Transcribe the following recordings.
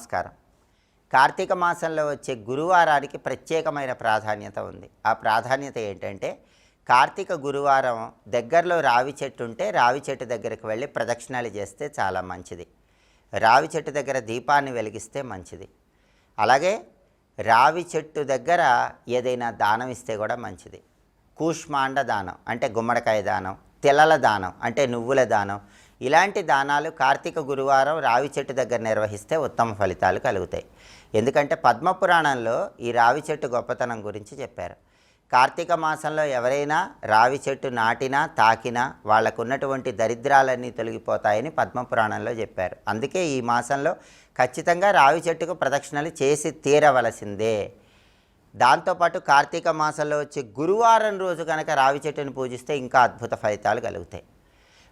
నమస్కారం. కార్తీక మాసంలో వచ్చే గురువారానికి ప్రత్యేకమైన ప్రాధాన్యత ఉంది. ఆ ప్రాధాన్యత ఏంటంటే కార్తీక గురువారం దగ్గరలో రావి చెట్టు ఉంటే రావి చెట్టు దగ్గరికి వెళ్ళి ప్రదక్షిణాలు చేస్తే చాలా మంచిది. రావి చెట్టు దగ్గర దీపాన్ని వెలిగిస్తే మంచిది. అలాగే రావి చెట్టు దగ్గర ఏదైనా దానం ఇస్తే కూడా మంచిది. కూష్మాండ దానం అంటే గుమ్మడికాయ దానం తెల్లల దానం అంటే నువ్వుల దానం ఇలాంటి దానాలు కార్తీక గురువారం రావి చెట్టు దగ్గర నిర్వహిస్తే ఉత్తమ ఫలితాలు కలుగుతాయి. ఎందుకంటే పద్మపురాణంలో ఈ రావి చెట్టు గొప్పతనం గురించి చెప్పారు. కార్తీక మాసంలో ఎవరైనా రావి చెట్టు నాటినా తాకినా వాళ్ళకు ఉన్నటువంటి దరిద్రాలన్నీ తొలగిపోతాయని పద్మపురాణంలో చెప్పారు. అందుకే ఈ మాసంలో ఖచ్చితంగా రావి చెట్టుకు ప్రదక్షిణలు చేసి తీరవలసిందే. దాంతోపాటు కార్తీక మాసంలో వచ్చే గురువారం రోజు కనుక రావి చెట్టుని పూజిస్తే ఇంకా అద్భుత ఫలితాలు కలుగుతాయి.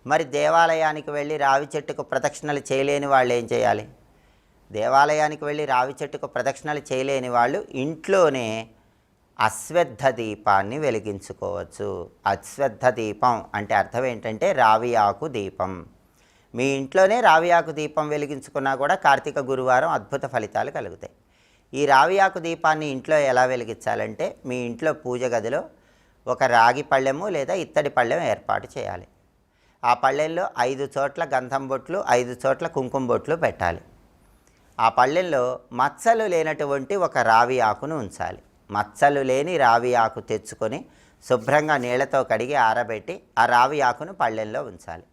మరి దేవాలయానికి వెళ్ళి రావి చెట్టుకు ప్రదక్షిణలు చేయలేని వాళ్ళు ఏం చేయాలి? దేవాలయానికి వెళ్ళి రావి చెట్టుకు ప్రదక్షిణలు చేయలేని వాళ్ళు ఇంట్లోనే అశ్వద్ధ దీపాన్ని వెలిగించుకోవచ్చు. అశ్వద్ధ దీపం అంటే అర్థం ఏంటంటే రావి ఆకు దీపం. మీ ఇంట్లోనే రావి ఆకు దీపం వెలిగించుకున్నా కూడా కార్తీక గురువారం అద్భుత ఫలితాలు కలుగుతాయి. ఈ రావి ఆకు దీపాన్ని ఇంట్లో ఎలా వెలిగించాలంటే మీ ఇంట్లో పూజ గదిలో ఒక రాగి పళ్ళెము లేదా ఇత్తడి పళ్ళెం ఏర్పాటు చేయాలి. ఆ పళ్ళెంలో ఐదు చోట్ల గంధం బొట్లు ఐదు చోట్ల కుంకుమ బొట్లు పెట్టాలి. ఆ పళ్ళెంలో మచ్చలు లేనటువంటి ఒక రావి ఆకును ఉంచాలి. మచ్చలు లేని రావి ఆకు తెచ్చుకొని శుభ్రంగా నీళ్ళతో కడిగి ఆరబెట్టి ఆ రావి ఆకును పళ్ళెంలో ఉంచాలి.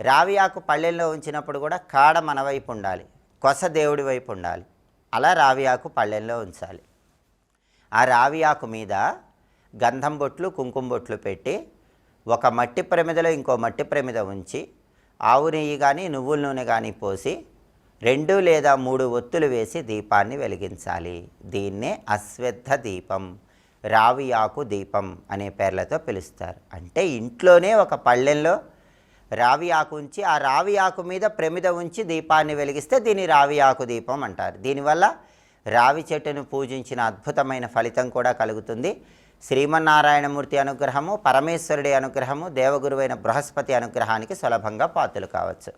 రావి ఆకు పళ్ళెంలో ఉంచినప్పుడు కూడా కాడ మన వైపు ఉండాలి కొస దేవుడి వైపు ఉండాలి. అలా రావి ఆకు పళ్ళెంలో ఉంచాలి. ఆ రావి ఆకు మీద గంధం బొట్లు కుంకుమ బొట్లు పెట్టి ఒక మట్టి ప్రమిదలో ఇంకో మట్టి ప్రమిద ఉంచి ఆవు నెయ్యి కానీ నువ్వుల నూనె కానీ పోసి రెండు లేదా మూడు ఒత్తులు వేసి దీపాన్ని వెలిగించాలి. దీన్నే అశ్వత్థ దీపం రావి ఆకు దీపం అనే పేర్లతో పిలుస్తారు. అంటే ఇంట్లోనే ఒక పళ్ళెంలో రావి ఆకు ఉంచి ఆ రావి ఆకు మీద ప్రమిద ఉంచి దీపాన్ని వెలిగిస్తే దీన్ని రావి ఆకు దీపం అంటారు. దీనివల్ల రావి చెట్టును పూజించిన అద్భుతమైన ఫలితం కూడా కలుగుతుంది. శ్రీమన్నారాయణమూర్తి అనుగ్రహము పరమేశ్వరుడి అనుగ్రహము దేవగురువైన బృహస్పతి అనుగ్రహానికి సులభంగా పాత్రలు కావచ్చు.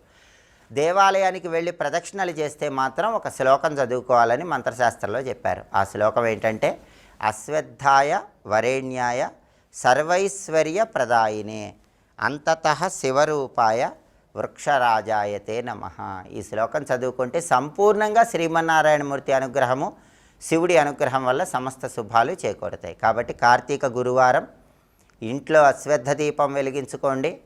దేవాలయానికి వెళ్ళి ప్రదక్షిణలు చేస్తే మాత్రం ఒక శ్లోకం చదువుకోవాలని మంత్రశాస్త్రంలో చెప్పారు. ఆ శ్లోకం ఏంటంటే అశ్వత్థాయ వరేణ్యాయ సర్వైశ్వర్య ప్రదాయినే అంతత శివరూపాయ వృక్షరాజాయతే నమ. ఈ శ్లోకం చదువుకుంటే సంపూర్ణంగా శ్రీమన్నారాయణమూర్తి అనుగ్రహము శివుడి అనుగ్రహం వల్ల సమస్త శుభాలు చేకూరుతాయి. కాబట్టి కార్తీక గురువారం ఇంట్లో అశ్వద్ధ దీపం వెలిగించుకోండి.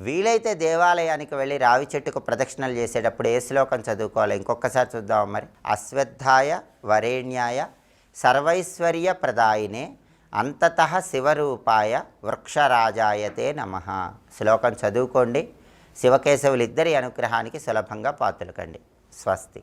వీలైతే దేవాలయానికి వెళ్ళి రావి చెట్టుకు ప్రదక్షిణలు చేసేటప్పుడు ఏ శ్లోకం చదువుకోవాలి? ఇంకొకసారి చూద్దాం మరి. అశ్వత్థాయ వరేణ్యాయ సర్వైశ్వర్య ప్రదాయినే అంతత శివరూపాయ వృక్షరాజాయతే నమ. శ్లోకం చదువుకోండి. శివకేశవులిద్దరి అనుగ్రహానికి సులభంగా పాతులకండి. స్వస్తి.